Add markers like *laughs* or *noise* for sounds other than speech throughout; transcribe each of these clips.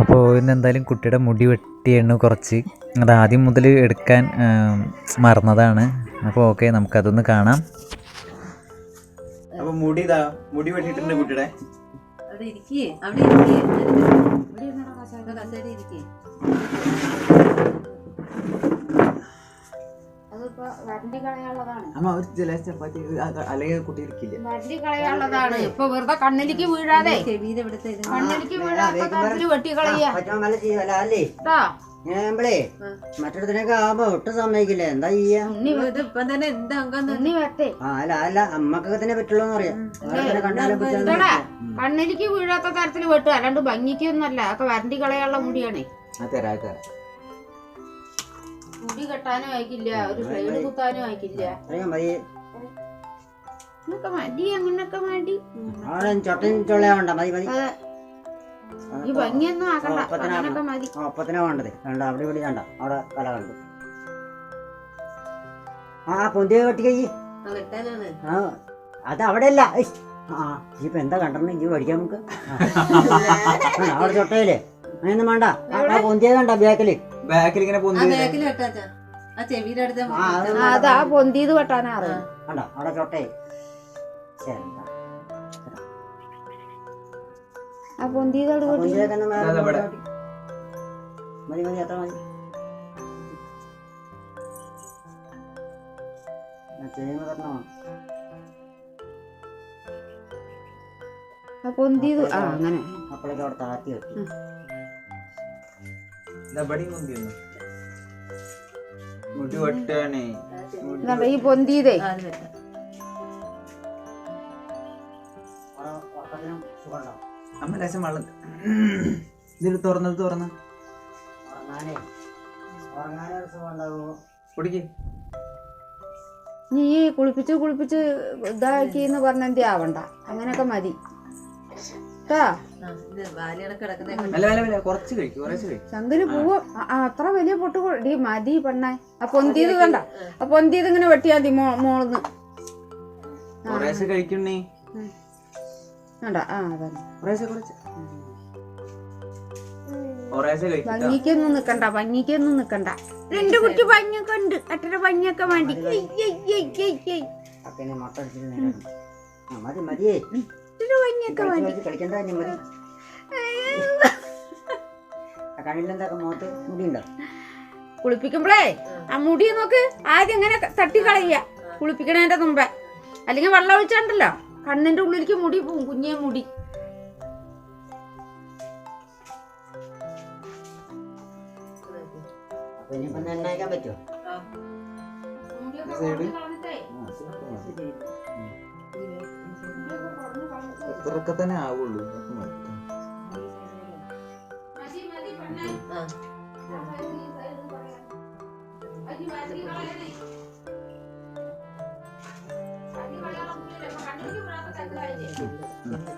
അപ്പോൾ ഇന്ന് എന്തായാലും കുട്ടിയുടെ മുടി വെട്ടിയെണ്ണു കുറച്ച്. അത് ആദ്യം മുതൽ എടുക്കാൻ മറന്നതാണ്. അപ്പോൾ ഓക്കെ നമുക്കതൊന്ന് കാണാം. അപ്പോൾ മുടി ഇതാ മുടി വെട്ടിയിട്ടുണ്ട് കുട്ടിയുടെ. അവിടെ ഇരിക്കേ അവിടെ ഇരിക്കേ. ഇവിടെ ഇരുന്നോ കസേര ഇരിക്കേ. അമ്മ ഒരു ചില ചപ്പാത്തി അത് അല്ലെങ്കിൽ കുട്ടി ഇരിക്കില്ല വരണ്ടി കളയാനുള്ളതാണ്. ഇപ്പൊ വെറുതെ കണ്ണിലേക്ക് വീഴാതെ. ചെവിയുടെ ഇവിടുത്തെ കണ്ണിലേക്ക് വെട്ടി കളയാ നല്ല ചെയ്യല അല്ലേ? കേട്ടാ ഞാമ്പളേ മറ്റിടത്തിനൊക്കെ ആവുമ്പോ ഒട്ടും സമ്മതിക്കില്ല. എന്താ ചെയ്യാ? ഇപ്പം തന്നെ എന്താ അങ്കം ഉണ്ണി ആ അല്ല അല്ല അമ്മക്കൊക്കെ തന്നെ പറ്റുള്ളൂ. അറിയാം കണ്ണിലേക്ക് വീഴാത്ത തരത്തിൽ വെട്ടുക. അല്ലാണ്ട് ഭംഗിക്കൊന്നല്ല അതൊക്കെ വരണ്ടി കളയാനുള്ള മുടിയാണേ. ആ തരാ അത് തരാം. മുടി കെട്ടാനും ആയിക്കില്ല ഒരു ബ്ലേഡ് കുത്താനും ആയിക്കില്ല. അങ്ങനൊക്കെ മടി അങ്ങനൊക്കെ മടി. ചൊട്ടൻ ചൊള്ളയാവണ്ട മതി മതി. ഈ ഭംഗിയൊന്നും ആക്കണ്ട അങ്ങനൊക്കെ മതി. ഒപ്പത്തിനാ വേണ്ടത്. കണ്ട അവിടെ ഇവിടെ കണ്ട അവിടെ കല കണ്ടു. ആ പൊന്തിയ കെട്ടിക്കൈ ആ അത് അവിടെ അല്ല ഇഷ്. ആ ഇപ്പൊ എന്താ കണ്ടെന്ന് ഇജ്ജ് പഠിക്കാൻ നമുക്ക്. അവിടെ ചൊട്ടയില്ലേ? അങ്ങനെയൊന്നും വേണ്ട. ആ, ആ പൊന്തിയ കണ്ട ബാക്കിൽ. ബാക്കിൽ ഇങ്ങനെ ആ പൊന്തി ബാക്കിൽ വെട്ടാച്ചാ. ആ ചെവിയുടെ അടുത്ത് ആ, അത് പൊന്തിയത് വെട്ടാനാ അറിയാം കണ്ടോ? അവിടെ ചൊട്ടേ ശരി ആ മരി. കൊണ്ടുപോയി. മതി മതി അത്ര മതി. ആ, ചെയ്യുമ്പോ തരണോ? ആ പൊന്തിയത് ആ അങ്ങനെ. അപ്പോഴേക്കും അവിടെ താത്തി പൊന്തിയൊന്നു മുടി വെട്ടാണേ ഈ പൊന്തിയതേ. അമ്മ ലേശം വെള്ളം. ഇതിൽ തുറന്നത് തുറന്ന്. കുടിക്ക്. നീ ഈ കുളിപ്പിച്ച് കുളിപ്പിച്ച് ഇതാക്കി എന്ന് പറഞ്ഞ എന്തേ ആവണ്ട. അങ്ങനെയൊക്കെ മതി. കേട്ടാ കുറച്ച് പൂവ് അത്ര വലിയ പൊട്ട് ഡീ മതി പെണ്ണായി ആ പൊന്തിയത് കണ്ട. ആ പൊന്തിയത് ഇങ്ങനെ വെട്ടിയാ മതി മോളന്ന്. മോളിന്ന് കുറേശ്ശെ കഴിക്കണേ കണ്ട ആ അതന്നെ. കുറേശ്ശെ കുറച്ച് കുറേശ്ശെ കഴിക്കും ഭംഗിക്കൊന്നും നിക്കണ്ട ഭംഗിക്കൊന്നും നിക്കണ്ട. രണ്ട് കുട്ടി ഭംഗിയൊക്കെ ഉണ്ട്. അത്ര ഭംഗിയൊക്കെ വേണ്ടി. അപ്പൊ മതി. മതിയേ. കളിക്കണ്ട മതി കണ്ണിലെന്താ മുഖത്ത് മുടിയുണ്ടോ? കുളിപ്പിക്കുമ്പോഴേ ആ മുടി നോക്ക് ആദ്യം ഇങ്ങനെ തട്ടി കളയുക കുളിപ്പിക്കണതിന്റെ മുമ്പേ. അല്ലെങ്കിൽ വെള്ളം ഒഴിച്ചാണ്ടല്ലോ. കണ്ണിന്റെ ഉള്ളിലേക്ക് മുടി പോവും കുഞ്ഞേ മുടി. ഇനിയിപ്പോ നന്നാക്കാൻ പറ്റുമോ ഇത്രയൊക്കെ തന്നെ ആവുള്ളൂ Thank മതി.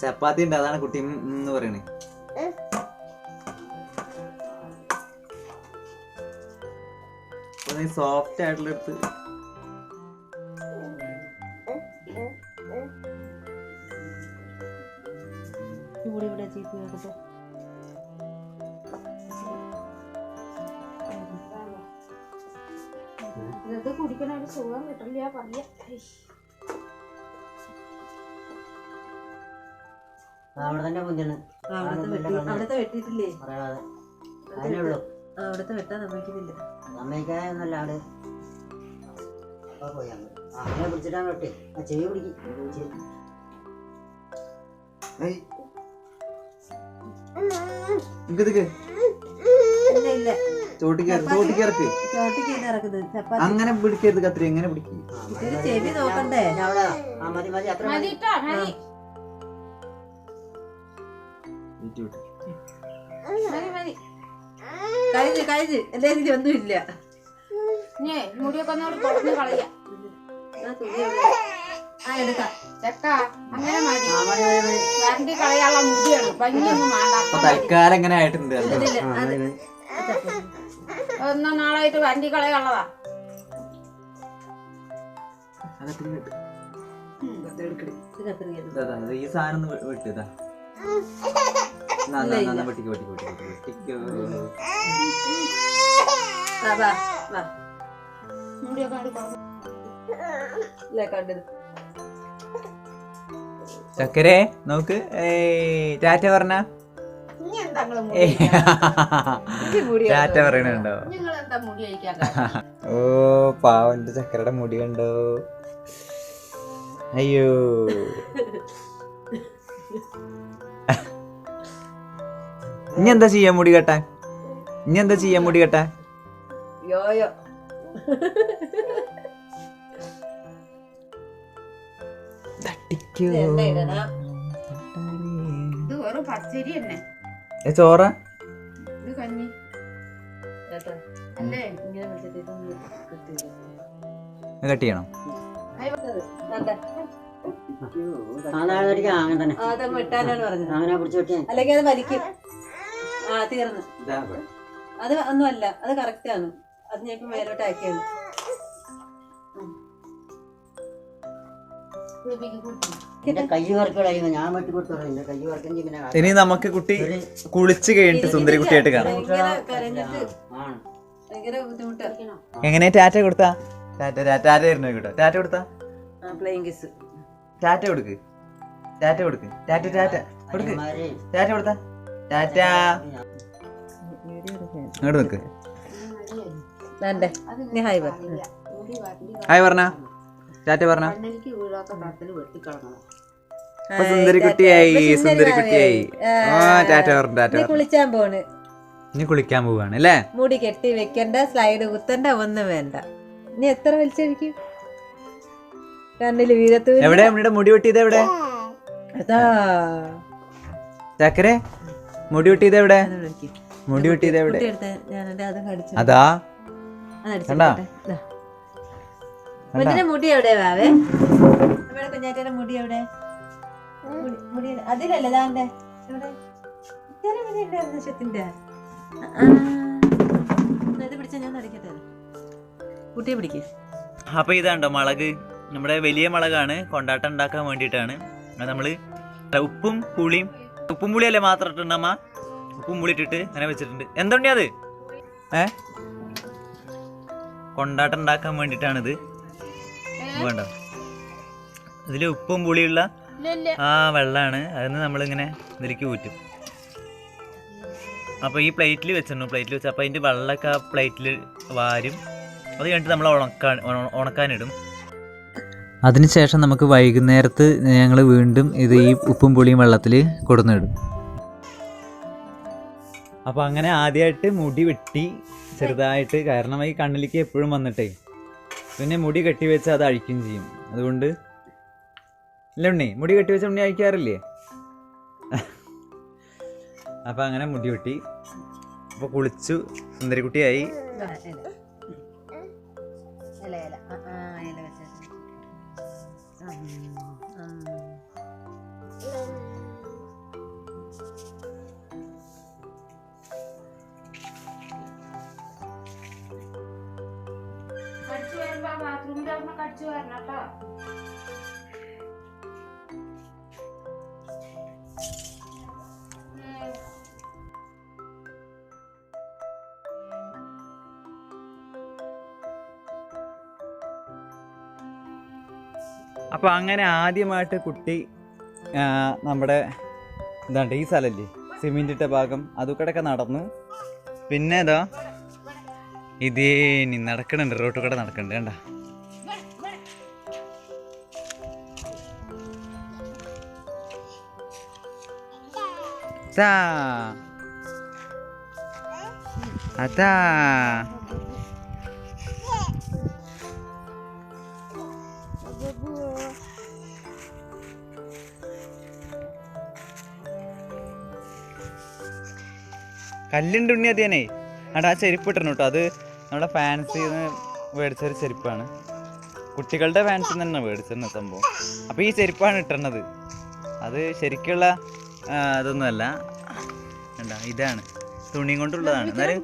ചപ്പാത്തി ഉണ്ട് അതാണ് കുട്ടി എന്ന് പറയണേ. സോഫ്റ്റ് ആയിട്ടുള്ള എടുത്ത്. ഇവിടെ ഇവിടെ നോക്കട്ടെ ഇതൊക്കെ കുടിക്കണ ഒരു സുഖം കിട്ടില്ല പറയാ. അവിടെ തന്നെ പൊന്തിയാണ് അവിടത്തെ അവിടുത്തെ വെട്ടി അവിടുത്തെ വെട്ടിയിട്ടില്ലേ? പറയാതെ. അതിനേ ഉള്ളൂ. ആ, അവിടുത്തെ വെട്ടാൻ സമ്മതിക്കുന്നില്ല. അമ്മയ്ക്കായെന്നല്ല ആൾ. അപ്പൊ പോയി ആ, അങ്ങനെ പിടിച്ചിട്ടാണ് വെട്ടി. ആ ചെവി പിടിക്കും. അങ്ങനെ പിടിക്കരുത് കത്രി എങ്ങനെ പിടിക്കും. ചെവി നോക്കണ്ടേ? മതി മതി. അത്ര വിട്ടു ട്ടോ, മതി മതി. കഴിഞ്ഞ് കഴിഞ്ഞ് എന്റെ ഇതിൽ ഒന്നുമില്ല. ഇനി മുടിയൊക്കെ ഒന്നുകൂടി കുറഞ്ഞ് കളയാ. ആ? എടുക്കാം. ചെക്ക അങ്ങനെ മതി. വരണ്ടി കളയാനുള്ള മുടിയാണ്. ഭംഗിയൊന്നും വേണ്ട. തൽക്കാലം ഇങ്ങനെ ആയിട്ടുണ്ട് ഒന്നോ നാളായിട്ട് ഇതാ, ഇതാ, ഈ സാധനം ഒന്ന് ചക്കരെ നോക്ക്. ടാറ്റ പറഞ്ഞ? ടാറ്റ പറയണുണ്ടോ? ഓ പാവന്റെ ചക്കരയുടെ മുടി കണ്ടോ? അയ്യോ. *laughs* ഇനി എന്താ ചെയ്യാൻ മുടി കെട്ടാൻ? ഇനി എന്താ ചെയ്യാൻ മുടി കെട്ടാൻ? യോയോ. ചോറ? ഇത് കഞ്ഞി. കേട്ടോ ചെയ്യണം. അങ്ങനെ പിടിച്ചു അല്ലെങ്കിൽ അത് വലിക്കും. ആ തീർന്നു. അത് ഒന്നുമല്ല അത് കറക്റ്റ് ആണ്. അത് ഞാൻ ഇപ്പൊ മേലോട്ട് ആക്കിയാണ്. ഇനി നമുക്ക് കുട്ടി കുളിച്ച് കഴിഞ്ഞിട്ട് സുന്ദരി കുട്ടിയായിട്ട് കാണാം. എങ്ങനെ ടാറ്റ കൊടുത്താ? ടാറ്റ ടാറ്റ ആയിരുന്നു കേട്ടോ ടാറ്റ കൊടുത്താ? ടാറ്റ കൊടുക്ക്. ടാറ്റ കൊടുക്ക്. ടാറ്റ ടാറ്റ. കൊടുക്ക്. ടാറ്റ കൊടുത്താ? ടാറ്റ. അങ്ങോട്ട് നിക്ക്. വേണ്ടേ? നീ ഹായ് പറഞ്ഞ ടാറ്റ പറഞ്ഞ സുന്ദരി കുട്ടിയായി സുന്ദരി കുട്ടിയായി ആ ടാറ്റ പറഞ്ഞു ടാറ്റ കുളിച്ചാൻ പോണ്. ഇനി കുളിക്കാൻ പോവാണ് അല്ലേ? മുടി കെട്ടി വെക്കണ്ട സ്ലൈഡ് കുത്തണ്ട ഒന്നും വേണ്ട. നീ എത്ര വലിച്ചഴിക്കും? കണ്ണിൽ വീരത്ത് എവിടെ? മുടി വെട്ടിയത് എവിടെ? ചക്കരെ? മുടി വെട്ടിയത് എവിടെ. മുടി വെട്ടിയത് എവിടെ? അത് കണ്ടാ? മുടി എവിടെ വാവേ? നമ്മുടെ കുഞ്ഞാറ്റയുടെ മുടി എവിടെ? മുടി- മുടി അതിലല്ലേ ദാണ്ടെ എവിടെ? ഇത്ര മുടി ഉണ്ടായിരുന്നു ശത്തിന്റെ ഇത് പിടിച്ച ഞാൻ അടിക്കട്ടെ കുട്ടിയെ പിടിക്കേ. അപ്പൊ ഇതാണ്ടോ മുളക്? നമ്മുടെ വലിയ മുളകാണ്. കൊണ്ടാട്ടം ഉണ്ടാക്കാൻ വേണ്ടിയിട്ടാണ്. അത് നമ്മൾ ഉപ്പും പുളിയും ഉപ്പും പുളിയല്ലേ മാത്രം അമ്മ ഉപ്പും പുളി ഇട്ടിട്ട് അങ്ങനെ വെച്ചിട്ടുണ്ട്. എന്തുണ്ടി അത്? ഏ? കൊണ്ടാട്ടം ഉണ്ടാക്കാൻ വേണ്ടിയിട്ടാണിത്. വേണ്ട. ഇതിൽ ഉപ്പും പുളിയുള്ള ആ വെള്ളമാണ്. അതിന് നമ്മളിങ്ങനെ ഇതിലേക്ക് ഊറ്റും. അപ്പോൾ ഈ പ്ലേറ്റിൽ വെച്ചിരുന്നു പ്ലേറ്റിൽ വെച്ച്. അപ്പോൾ അതിന്റെ വെള്ളമൊക്കെ ആ പ്ലേറ്റിൽ വാരും. അത് കഴിഞ്ഞിട്ട് നമ്മൾ ഉണക്കാൻ ഉണ- ഉണക്കാനിടും. അതിനുശേഷം നമുക്ക് വൈകുന്നേരത്ത് ഞങ്ങൾ വീണ്ടും ഇത് ഈ ഉപ്പും പുളിയും വെള്ളത്തിൽ കൊടുന്നിടും. അപ്പോൾ അങ്ങനെ ആദ്യമായിട്ട് മുടി വെട്ടി ചെറുതായിട്ട് കാരണം ഈ കണ്ണിലേക്ക് എപ്പോഴും വന്നിട്ടേ. പിന്നെ മുടി കെട്ടി വെച്ച് അത് അഴിക്കുകയും ചെയ്യും. അതുകൊണ്ട് ഇല്ല ഉണ്ണി മുടി കെട്ടി വെച്ച ഉണ്ണി അഴിക്കാറില്ലേ? അപ്പം അങ്ങനെ മുടി വെട്ടി. അപ്പോൾ കുളിച്ചു. സുന്ദരിക്കുട്ടിയായി. Kacuan Pak, matrum dah nak kacuan apa? അപ്പോൾ അങ്ങനെ ആദ്യമായിട്ട് കുട്ടി നമ്മുടെ എന്താണ്ട് ഈ സ്ഥലമല്ലേ സിമെന്റ് ഇട്ട ഭാഗം അതുകൂടെയൊക്കെ നടന്നു. പിന്നെ ഏതാ? ഇതേ നീ നടക്കണുണ്ട് റോട്ടിൽ കൂടെ നടക്കണ്ട് കണ്ട? അതാ. കല്ലുണ്ട് ഉണ്ണി അതേനെ അവിടെ ആ ചെരുപ്പ് ഇട്ടണം കേട്ടോ അത് നമ്മുടെ ഫാൻസിൽ നിന്ന് മേടിച്ചൊരു ചെരുപ്പാണ്. കുട്ടികളുടെ ഫാൻസിൽ തന്നെ മേടിച്ചിരുന്ന സംഭവം. അപ്പോൾ ഈ ചെരുപ്പാണ് ഇട്ടണത് അത് ശരിക്കുള്ള ഇതൊന്നുമല്ല കണ്ട ഇതാണ്. തുണി കൊണ്ടുള്ളതാണ്. എന്നാലും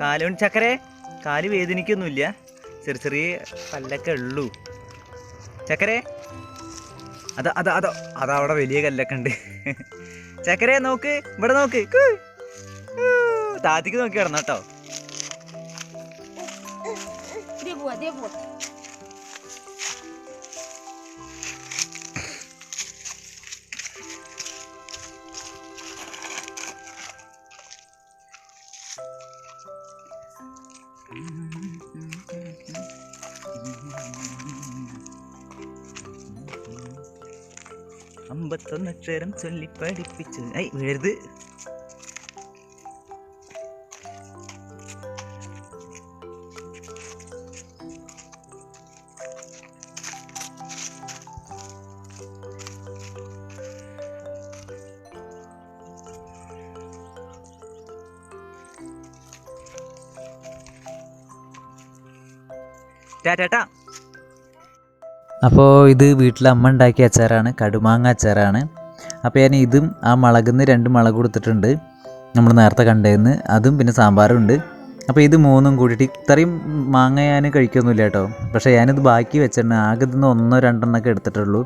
കാലുകൊണ്ട് ചക്കരെ കാൽ വേദനിക്കൊന്നുമില്ല. ചെറിയ ചെറിയ കല്ലൊക്കെ ഉള്ളൂ. ചക്കരെ അതാ അതാ അതാ അതവിടെ വലിയ കല്ലൊക്കെ ഉണ്ട്. ചക്കരെ നോക്ക് ഇവിടെ നോക്ക്. താത്തിക്ക് നോക്കി കിടന്നു കേട്ടോ അമ്പത്തൊന്ന് അക്ഷരം ചൊല്ലി പഠിപ്പിച്ചു. ഐ വീഴരുത് ടാറ്റാ. അപ്പോൾ ഇത് വീട്ടിൽ അമ്മ ഉണ്ടാക്കിയ അച്ചാറാണ് കടുമാങ്ങ അച്ചാറാണ്. അപ്പോൾ ഞാൻ ഇതും ആ മുളകുന്ന് രണ്ട് മുളക് കൊടുത്തിട്ടുണ്ട് നമ്മൾ നേരത്തെ കണ്ടേന്ന്. അതും പിന്നെ സാമ്പാറും ഉണ്ട്. അപ്പോൾ ഇത് മൂന്നും കൂടിയിട്ട് ഇത്രയും മാങ്ങ ഞാൻ കഴിക്കൊന്നുമില്ല കേട്ടോ. പക്ഷേ ഞാനിത് ബാക്കി വെച്ചിട്ടുണ്ട്. ആകെ ഇതിന്ന് ഒന്നോ രണ്ടെണ്ണമൊക്കെ എടുത്തിട്ടുള്ളൂ.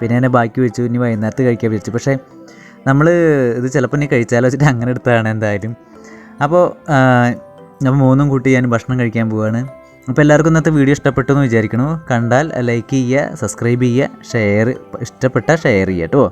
പിന്നെ ഞാൻ ബാക്കി വെച്ചു ഇനി വൈകുന്നേരത്ത് കഴിക്കാൻ വെച്ചു. പക്ഷേ നമ്മൾ ഇത് ചിലപ്പോൾ ഇനി കഴിച്ചാലോ വെച്ചിട്ട് അങ്ങനെ എടുത്തതാണ് എന്തായാലും. അപ്പോൾ നമ്മൾ മൂന്നും കൂട്ടി ഞാൻ ഭക്ഷണം കഴിക്കാൻ പോവുകയാണ് അപ്പോൾ എല്ലാവർക്കും ഇന്നത്തെ വീഡിയോ ഇഷ്ടപ്പെട്ടു എന്ന് വിചാരിക്കണു. കണ്ടാൽ ലൈക്ക് ചെയ്യുക സബ്സ്ക്രൈബ് ചെയ്യുക ഷെയർ ഇഷ്ടപ്പെട്ടാൽ ഷെയർ ചെയ്യുക കേട്ടോ.